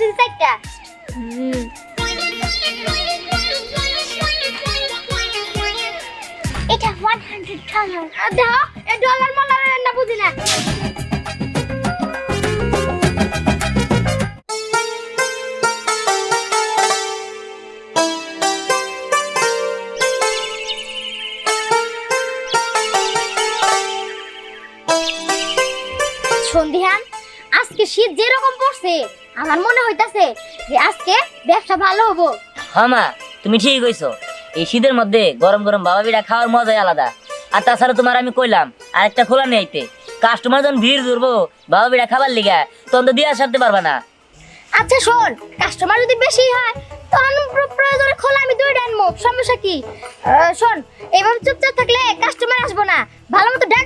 দিছি চারটা হুম এটা 100 ডলার দেখো এই ডলার মলার না, বুঝি না। সন্ধিহান, আজকে শীত যেরকম পড়ছে আমার মনে হইতাছে যে আজকে ব্যবসা ভালো হব। হ্যাঁ মা তুমি ঠিক কইছো। এই শীতের মধ্যে গরম গরম বাবা বিড়া খাওয়ার মজাই আলাদা। আর তাছাড়া তোমার আমি কইলাম আর একটা খোলা নেই আইতে। কাস্টমার যখন ভিড় ধরবো বাবা বিড়া খাবার লিগা তখন তো দিয়া সারতে পারবা না। আচ্ছা শোন কাস্টমার যদি বেশি হয় তখন প্র- প্রয়োজনে খোলা আমি দুইটা আনব সমস্যা কি? আহ, শোন এভাবে চুপচাপ থাকলে কাস্টমার আসব না। ভালো মতো ডাকি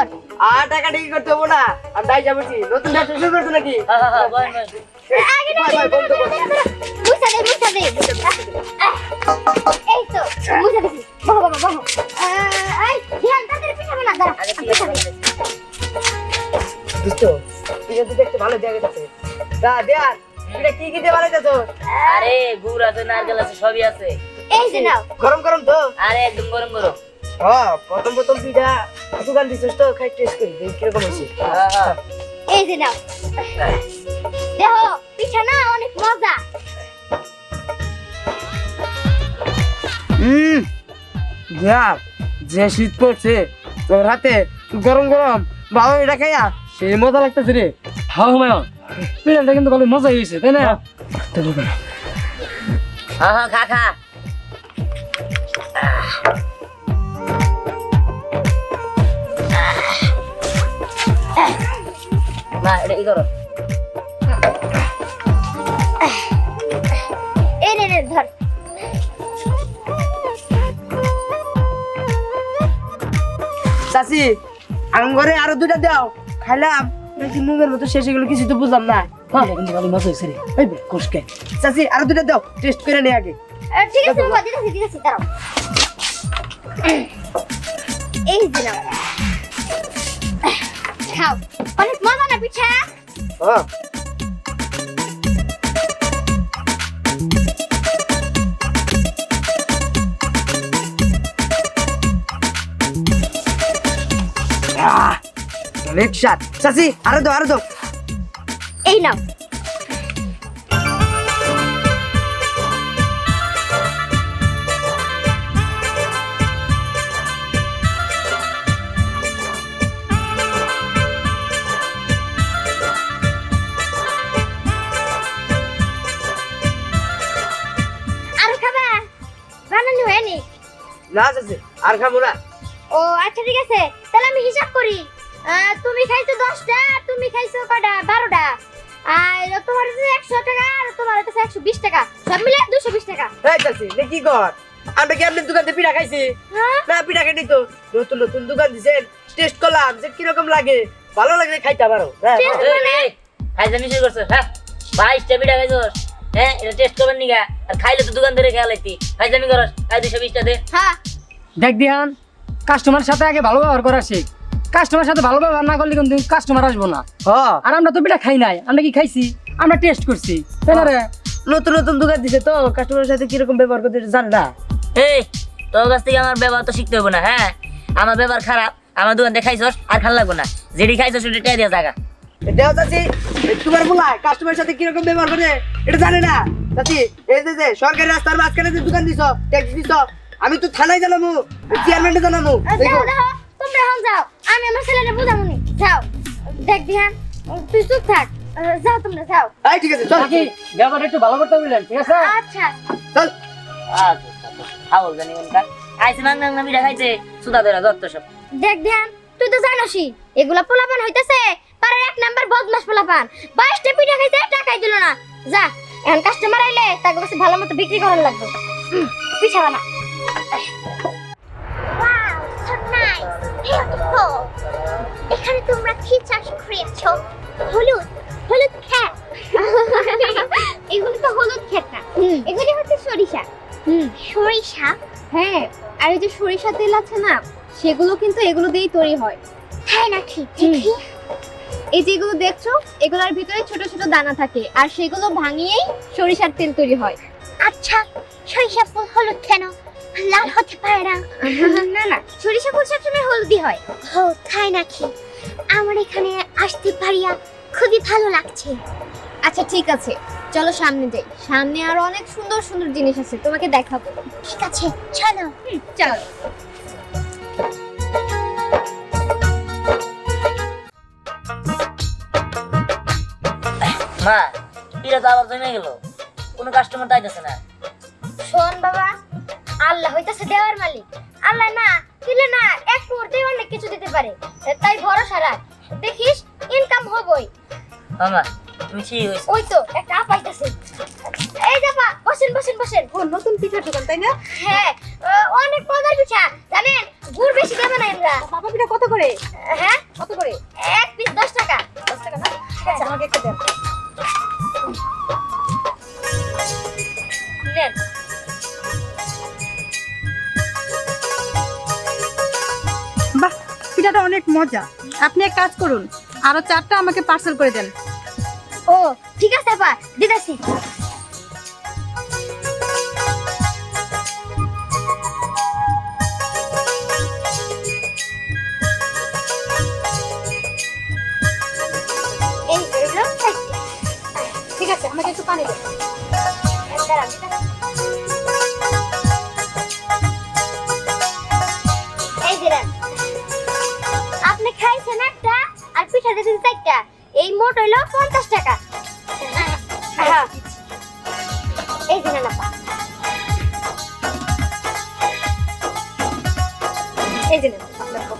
কর আর টাকা টাকি করতে হব না। আমি তাই যাব নতুন ব্যবসা শুরু করছ নাকি? ঠিক ভালো জায়গা আছে এটা কি কি দিয়ে বানাইতেছো? আরে গুড় আছে নারকেল আছে সবই আছে। এই যে নাও। গরম গরম তো। আরে একদম গরম গরম। হ্যাঁ প্রথম প্রথম পিঠা দোকান দিছিস তো খাই টেস্ট করি দেখি কীরকম হয়েছে। হ্যাঁ, হ্যাঁ। এই যে নাও। দেখো পিঠা না অনেক মজা। হুম দেয়ার যে শীত পড়ছে তোর হাতে গরম গরম ভালো এটা খাইয়া সেই মজা লাগতেছে রে। হ্যাঁ হুমায়ুন পিড়ালটা কিন্তু ভালো মজা হয়েছে তাই না? হ্যাঁ হ্যাঁ খা খা। না এটা ই করো। এই নে নে ধর। চাচি আঙ্গরে আরও দুটা দাও। খাইলাম। নাকি মুগের মতো শেষ এগুলো কিছু তো বুঝলাম না। পিড়ালটা কিন্তু ভালো মজা হয়েছে রে। এই কোষকে চাচি আরও দুটা দাও টেস্ট করে নে আগে। ঠিক আছে দাঁড়াও। এই খাও। অনেক মজা না পিঠা? হ্যাঁ অনেক স্বাদ চাচি আরও দাও আরও দাও। এই নাও। না চাচি আর খাব না। ও আচ্ছা ঠিক আছে। তাহলে আমি হিসাব করি। আহ, তুমি খাইছো দশটা আর তুমি খাইছো কটা বারোটা। আর তোমার হচ্ছে একশো টাকা আর তোমার হচ্ছে একশো বিশ টাকা। সব মিলে দুশো বিশ টাকা। এই চাচি নে কি কর? আমরা কি আপনার দোকান থেকে পিঠা খাইছি? হ্যাঁ? না পিঠা খাইনি তো। নতুন নতুন দোকান দিছেন টেস্ট করলাম যে কীরকম লাগে। ভালো লাগলে খাইতে পারো। হ্যাঁ হ্যাঁ। এই, খাইতে মিশে করছ। হ্যাঁ বাইশটা পিঠা খাইছোস হ্যাঁ এটা টেস্ট করবেন নিগা। আর খাইলে তো দোকান ধরে খেয়াল লাগতি খাইতে করস খাই দুশো বিশটা দে। হ্যাঁ। দেখ দিহান কাস্টমার সাথে আগে ভালো ব্যবহার করা শিখ। কাস্টমার সাথে ভালো ব্যবহার না করলে কিন্তু কাস্টমার আসব না। হ্যাঁ আর আমরা তো পিঠা খাই নাই আমরা কি খাইছি? আমরা টেস্ট করছি। তাই না রে? নতুন নতুন দোকান দিছে তো কাস্টমারের সাথে কীরকম ব্যবহার করতে জান না। এই তোর কাছ থেকে আমার ব্যবহার তো শিখতে হবে না হ্যাঁ? আমার ব্যবহার খারাপ আমার দোকান দিয়ে খাইছস আর খান লাগবো না। যেটি খাইছস সেটা দিয়া জায়গা দেও চাচি তোমার বলায় কাস্টমারের সাথে কীরকম ব্যবহার করে? এটা জানে না। চাচি এই যে সরকারি রাস্তার মাঝখানে যে দোকান দিছ ট্যাক্স দিছ আমি তো থানায় দেখো। দেখো দেখো তোমরা এখন যাও। আমি আমার ছেলেটা বুঝাবনি যাও দেখ দিহান তুই চুপ থাক। যাও তোমরা যাও। এই ঠিক আছে চল। ব্যবহার একটু ভালো করতে বললেন ঠিক আছে? আচ্ছা। চল। খাও জানি কোনটা আইসে নাং নাং নামি খাইছে সুদা ধরা যত সব। দেখ ধ্যান তুই তো জানোসই এগুলা পোলাপান হইতাছে। পাড়ার এক নাম্বার বদমাস বাইশটা পিঠা খাইছে টাকাই দিল না। যা এখন কাস্টমার আইলে তাকে কাছে ভালো মতো বিক্রি করার লাগবে। উম, পিঠা বানা। এখানে তোমরা কি চাষ করেছ? হলুদ হলুদ ক্ষেত এগুলো তো হলুদ ক্ষেত না। এগুলি হচ্ছে সরিষা। সরিষা? হ্যাঁ আর এই যে সরিষা তেল আছে না সেগুলো কিন্তু এগুলো দিয়েই তৈরি হয়। হ্যাঁ নাকি? দেখি। এই যেগুলো দেখছ এগুলোর ভিতরে ছোট ছোট দানা থাকে আর সেগুলো ভাঙিয়েই সরিষার তেল তৈরি হয়। আচ্ছা সরিষা ফুল হলুদ কেন? লাল হতে পারে না। না না সরিষা ফুল সবসময় হলদি হয়। ও তাই নাকি? আমার এখানে আসতে পারিয়া খুবই ভালো লাগছে। আচ্ছা ঠিক আছে। চলো সামনে যাই। সামনে আরও অনেক সুন্দর সুন্দর জিনিস আছে তোমাকে দেখাবো। ঠিক আছে চলো। চলো। মা এটা তো আবার জমে গেল। কোনো কাস্টমার তো আইতেছে না। শোন বাবা আল্লাহ হইতাছে দেওয়ার মালিক। আল্লাহ না দিলে না এক মুহূর্তে অনেক কিছু দিতে পারে। তাই ভরসা রাখ। দেখিস ইনকাম হবই। মামা তুমি ঠিক হয়েছো ওই তো একটা আপ আইতাছে। এই যাবা বসেন বসেন বসেন। ও নতুন পিঠার দোকান তাই না? হ্যাঁ অনেক মজার পিঠা জানেন? গুড় বেশি দেবে না আমরা। বাবা পিঠা কত করে? হ্যাঁ? কত করে? এক পিস দশ টাকা। দশ টাকা না? আচ্ছা আমাকে একটা দেন। মজা। আপনি এক কাজ করুন, আরও চারটা আমাকে পার্সেল করে দেন। ও, ঠিক আছে আপা চারটে। ঠিক আছে, আমাকে একটু পানি দেন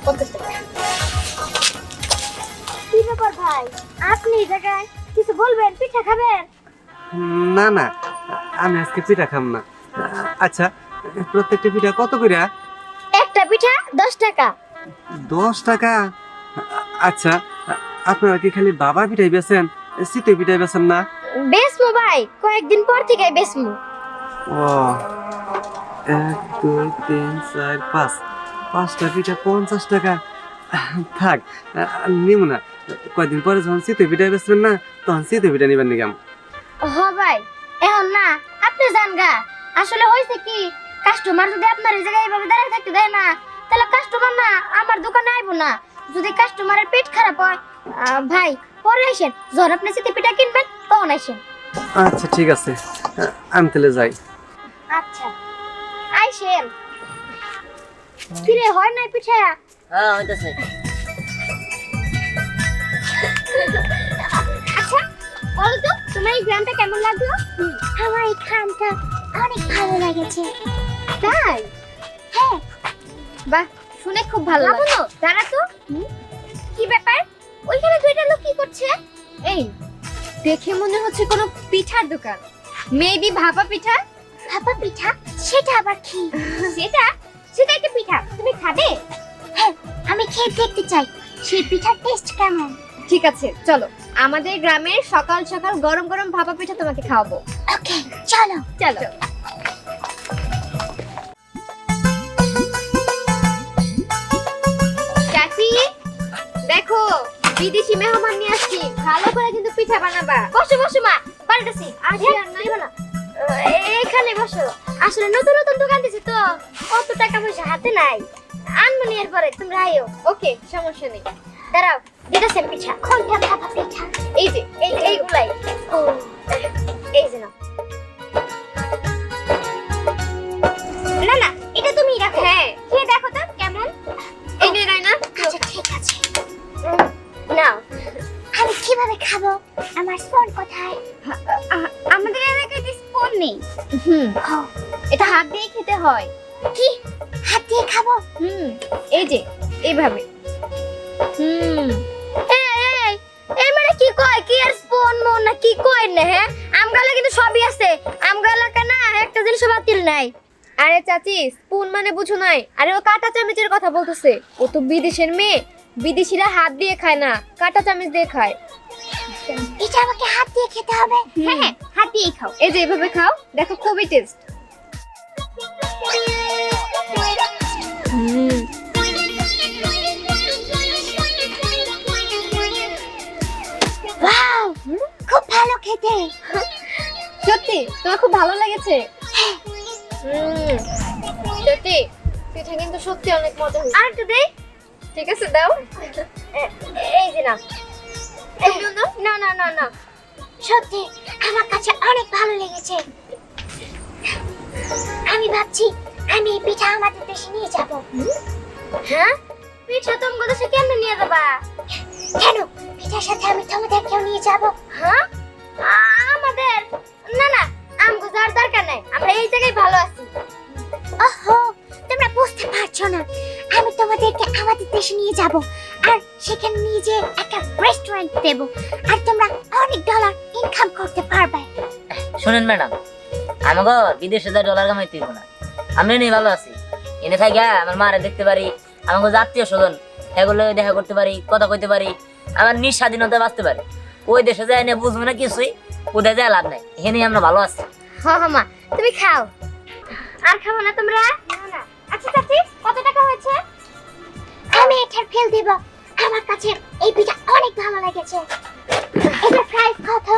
পঞ্চাশ টাকা। কি ব্যাপার ভাই? আপনি জায়গায় কিছু বলবেন? পিঠা খাবেন? না না আমি আজকে পিঠা খাম না। আচ্ছা প্রত্যেকটা পিঠা কত করে? একটা পিঠা দশ টাকা। দশ টাকা? আচ্ছা আপনারা কি খালি বাবা পিঠাই বেছেন শীতের পিঠাই বেছেন না? বেসমু ভাই কয়েকদিন পর থেকে বেসমু ও এক দুই তিন চার পাঁচ। পাঁচটা পিঠা পঞ্চাশ টাকা। থাক নিব না। কয়দিন পরে যখন শীতের পিঠাই বেচবেন না তখন শীতের পিঠা নিবেন নাকি হ ভাই এখন না আপনি যান গা। আসলে হয়েছে কি কাস্টমার যদি আপনার এই জায়গায় এইভাবে দাঁড়িয়ে থাকতে দেয় না তাহলে কাস্টমার না আমার দোকানে আইবো না। যদি কাস্টমারের পেট খারাপ হয় ভাই পরে আসেন। যখন আপনি চিতে পিঠা কিনবেন তখন আসেন। আচ্ছা ঠিক আছে। আমি তাহলে যাই। আচ্ছা। আইসেন। কিরে হয় নাই পিঠা। হ্যাঁ হইতেছে। আচ্ছা বলো তো তোমার এই গ্রামটা কেমন লাগল? আমার এই গ্রামটা অনেক ভালো লেগেছে। তাই? হ্যাঁ। বাহ শুনে খুব ভালো লাগল দাঁড়া তো। কি ব্যাপার? ওইখানে দুইটা লোক কি করছে? এই দেখে মনে হচ্ছে কোনো পিঠার দোকান। মেবি ভাপা পিঠা? ভাপা পিঠা? সেটা আবার কি? সেটা সেটা একটা পিঠা তুমি খাবে? হ্যাঁ আমি খেয়ে দেখতে চাই। সেই পিঠার টেস্ট কেমন? ঠিক আছে চলো। আমাদের গ্রামের সকাল সকাল গরম গরম ভাপা পিঠা তোমাকে খাওয়াবো। ওকে চলো। চলো। চাচি দেখো বিদেশি মেহমান নিয়ে আসছি। ভালো করে কিন্তু পিঠা বানাবা। বসো বসো মা আসি আর না। এখানে বসো। আসলে নতুন নতুন দোকান দিছি তো। অত টাকা পয়সা হাতে নাই। আনমনি পরে তোমরা আইও। ওকে, সমস্যা নেই। দাঁড়াও, দিতেছেন পিঠা। কোনটা পিঠা এই যে, এই এইগুলাই। ও, এই যে না হুম। এটা হাত দিয়ে খেতে হয়। কি? হাত দিয়ে খাব? হুম এই যে এইভাবে। হুম। এই মানে কি কয়? কি আর স্পুন মন না কি কয় না হ্যাঁ? আমগালে কিন্তু সবই আছে। আমগালাকা না একটা জিনিস বাতিল নাই। আরে চাচি স্পুন মানে বুঝো নাই। আরে ও কাঁটা চামচের কথা বলতেছে। ও তো বিদেশের মেয়ে। বিদেশিরা হাত দিয়ে খায় না কাঁটা চামচ দিয়ে খায়। এটা আমাকে হাত দিয়ে খেতে হবে। হ্যাঁ হ্যাঁ হাত দিয়েই খাও। এই যে এইভাবে খাও দেখো খুবই টেস্ট হুম খেতে। সত্যি তোমার খুব ভালো লেগেছে। হুম সত্যি পিঠা কিন্তু সত্যি অনেক মজা হয়েছে আর একটু দেই। ঠিক আছে দাও। এই যে এই না না না না। সত্যি, আমার কাছে অনেক ভালো লেগেছে। আমি ভাবছি, আমি পিঠা আমাদের দেশে নিয়ে যাব। হ্যাঁ? পিঠা তোমাদের দেশে কেমনে নিয়ে যাবা? কেন? পিঠার সাথে আমি তোমাদেরকেও নিয়ে যাব। হ্যাঁ? আমাদের? না না, আমগো যার দরকার নাই। আমরা এই জায়গায় ভালো আছি। ওহো, তোমরা বুঝতে পারছ না। আমি তোমাদেরকে আমাদের দেশে নিয়ে যাব। আর সেখানে নিয়ে যেয়ে একটা রেস্টুরেন্ট দেব। আর তোমরা অনেক ডলার ইনকাম করতে পারবে। শুনেন ম্যাডাম আমাকে বিদেশে যা ডলার কামাইতে হইব না। আমরা নিয়ে ভালো আছি। এনে থাকি আমার মারে দেখতে পারি আমাকে আত্মীয় স্বজন এগুলো দেখা করতে পারি কথা কইতে পারি আমার নিঃস্বাধীনতা বাঁচতে পারি। ওই দেশে যায় না বুঝব না কিছুই ওদের যায় লাভ নাই। এখানে আমরা ভালো আছি। হ্যাঁ হ্যাঁ মা তুমি খাও। আর খাব না তোমরা? আচ্ছা চাচি কত টাকা হয়েছে? আমি এটার ফেল দেব। আমার কাছে এই পিঠা অনেক ভালো লেগেছে। এটা প্রাইস কত?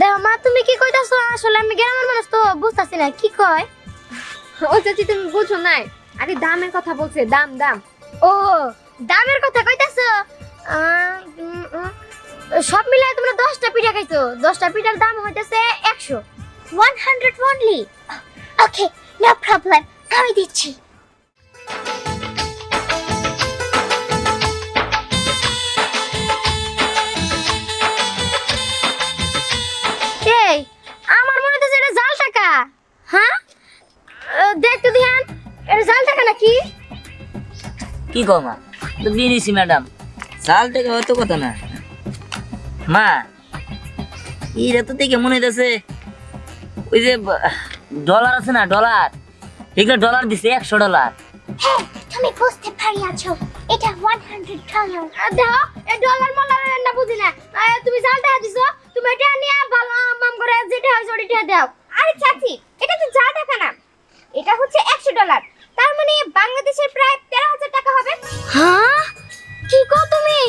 দেও মা তুমি কি কইতাছো? আসলে আমি গ্রামের মানুষ তো বুঝতাছি না কি কয়? ও চাচি তুমি বুঝো নাই। আরে দামের কথা বলছে দাম দাম। ও দামের কথা কইতাছো? সব মিলায় তোমরা দশটা পিঠা খাইছো। দশটা পিঠার দাম হইতেছে একশো। One hundred only okay no problem আমি দিচ্ছি। এটা জাল টাকা নাকি? কি কো মা? তো দিয়ে দিছি ম্যাডাম। চাল থেকে হয়তো কথা না। মা এরা তো দেখে মনে হইতেছে ওই যে ডলার আছে না ডলার? এগুলো ডলার দিছে একশো ডলার। হ্যাঁ তুমি বুঝতে পারিয়াছো এটা 100 ডলার। দেখো এই ডলার মলার না বুঝি না। তুমি জালটা দিছো তুমি এটা নিয়ে ভালো মাম করে যেটা হইছে ওটা দাও। আরে চাচি এটা তো যা টাকা না। এটা হচ্ছে 100 ডলার। তার মানে বাংলাদেশের প্রায় 13000 টাকা হবে? হ্যাঁ? কি কো তুমি?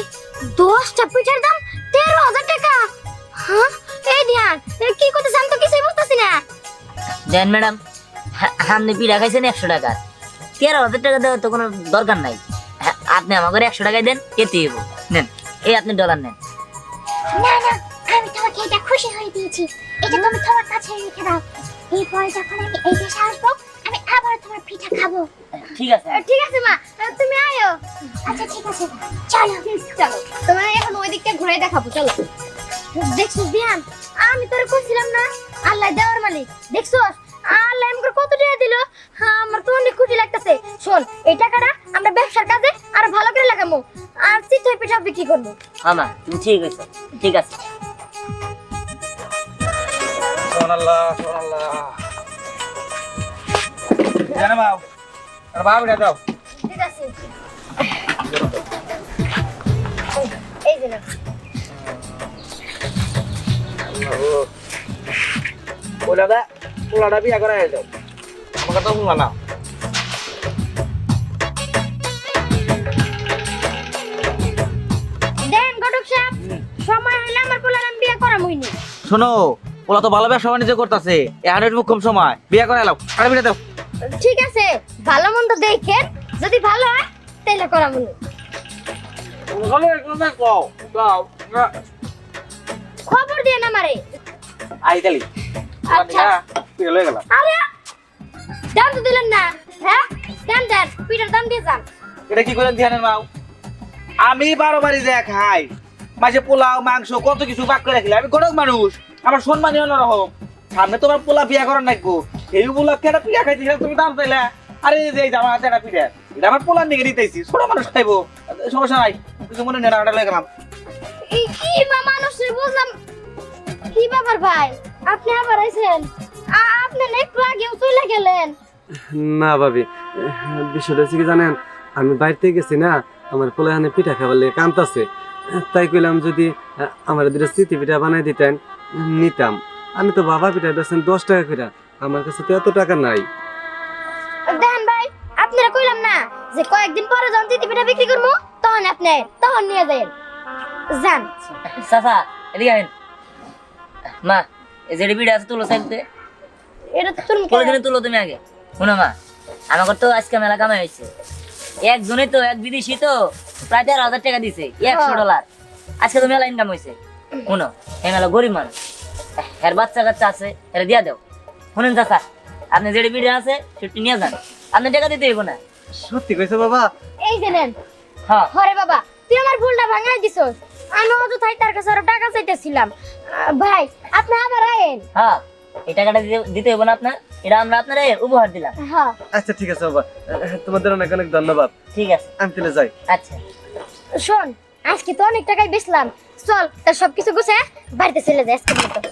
10টা পিঠার দাম 13000 টাকা? হ্যাঁ? এই ধ্যান এ কি করতে জান তো কিছুই বুঝতাছি না। দেন ম্যাডাম আপনি পিঠা খাইছেন একশো টাকা। তেরো হাজার টাকা দেওয়ার তো কোনো দরকার নাই। হ্যাঁ, আপনি আমাকে একশো টাকায় দেন এতে নেন এই আপনি ডলার নেন। না না আমি তোমাকে এটা খুশি হয়ে দিয়েছি। এটা তুমি তোমার কাছে রেখে দাও। এরপরে যখন আমি এই দেশে আসব পিঠা খাব। ঠিক আছে। ঠিক আছে মা। তুমি আয়ো। আচ্ছা ঠিক আছে চলো। চলো। তোমার এখন ওই দিকটা ঘুরে দেখাবো চলো। দেখছ দিয়ান আমি তোরে কইছিলাম না আল্লাহ দেওয়ার মালিক দেখছ? আল্লাহ আমাকে কত টাকা দিল? হ্যাঁ আমার তো অনেক খুশি লাগতেছে। শোন এই টাকাটা আমরা ব্যবসার কাজে আর ভালো করে লাগামো। আর চিতই পিঠা বিক্রি করব। মামা তুমি ঠিক আছে। ঠিক আছে। সোনাল্লাহ সোনাল্লাহ। জানা আর বাবুটা দাও। ঠিক আছে। এই যে না ওলাদা ওলাদা বিয়া করা যাও আমাকে তো শুনলা না দেন ঘটক সাহেব সময় হইলে আমার পোলার আমি বিয়ে করা হইনি শোনো ওলা তো ভালো ব্যবসা বাণিজ্য করতেছে। একটু কম সময়। বিয়া করে এলাও আর বিটা দাও। ঠিক আছে ভালো মন্দ দেখেন যদি ভালো হয় তাহলে করা মনে খবর দিয়ে না মারে। আই তালি। আচ্ছা। লয়ে গেলাম। আরে দাম তো দিলেন না হ্যাঁ? দেন দেন পিঠার দাম দিয়ে যান। এটা কি করেন ধ্যানের মাও? আমি বারো বাড়ি যা খাই মাঝে পোলাও মাংস কত কিছু বাক করে রাখলে আমি গরক মানুষ আমার সম্মানীয় অন্যরকম সামনে তোমার পোলা বিয়া করার নাকবো এই উপলক্ষে একটা পিঠা খাইছি সেটা তুমি দাম চাইলে। আরে যে এই যে আমার হাতে একটা পিঠা। এটা আমার পোলার দিকে দিতেছি ছোট মানুষ খাইবো। সমস্যা নাই কিছু মনে নেই না গেলাম। কি মানুষ বুঝলাম। কি ব্যাপার ভাই? আপনি আবার আইছেন? আপনি একটু আগেও চলে গেলেন। না ভাবি বিষয়টা হচ্ছে কি জানেন আমি বাড়িতে গেছি না আমার পোলা এখানে পিঠা খাবার লেগে কান্তাছে তাই কইলাম যদি আমার দুটো স্মৃতি পিঠা বানাই দিতেন নিতাম। আমি তো বাবা পিঠা বেছেন দশ টাকা করে আমার কাছে তো এত টাকা নাই। দেখেন ভাই আপনারা কইলাম না যে কয়েকদিন পরে যখন পিঠা বিক্রি করব তখন আপনি তখন নিয়ে যাবেন যান। চাচা এদিকে আহেন। মা এই যে বিড়ি আছে তুলো সাইডতে এটা তো তুমি তুলো তুমি আগে? শোনো মা আমার তো আজকে মেলা কামাই হয়েছে একজনে তো এক বিদেশি তো প্রায় তেরো হাজার টাকা দিছে একশো ডলার। আজকে তো মেলা ইনকাম হয়েছে শুনো এই মেলা গরিব মানুষ। এর বাচ্চা কাচ্চা আছে এটা দিয়া দাও। শুনেন চাচা আপনি যেটা বিড়ি আছে সেটি নিয়ে যান। আপনি টাকা দিতে হইব না। সত্যি কইছো বাবা? এই যে নেন। হ্যাঁ। হরে বাবা তুই আমার ভুলটা ভাঙাই দিছস। আমি অযথাই তার কাছে আরও টাকা চাইতেছিলাম। ভাই আপনি আবার আয়েন। হ্যাঁ এই টাকাটা দিতে- দিতে হইব না আপনার। এটা আমরা আপনার উপহার দিলাম। হ্যাঁ। আচ্ছা ঠিক আছে বাবা। তোমাদের অনেক অনেক ধন্যবাদ। ঠিক আছে। আমি তাহলে যাই। আচ্ছা। শোন আজকে তো অনেক টাকাই বেচলাম। চল তার সবকিছু গুছে বাড়িতে চলে যায় আজকের মতো।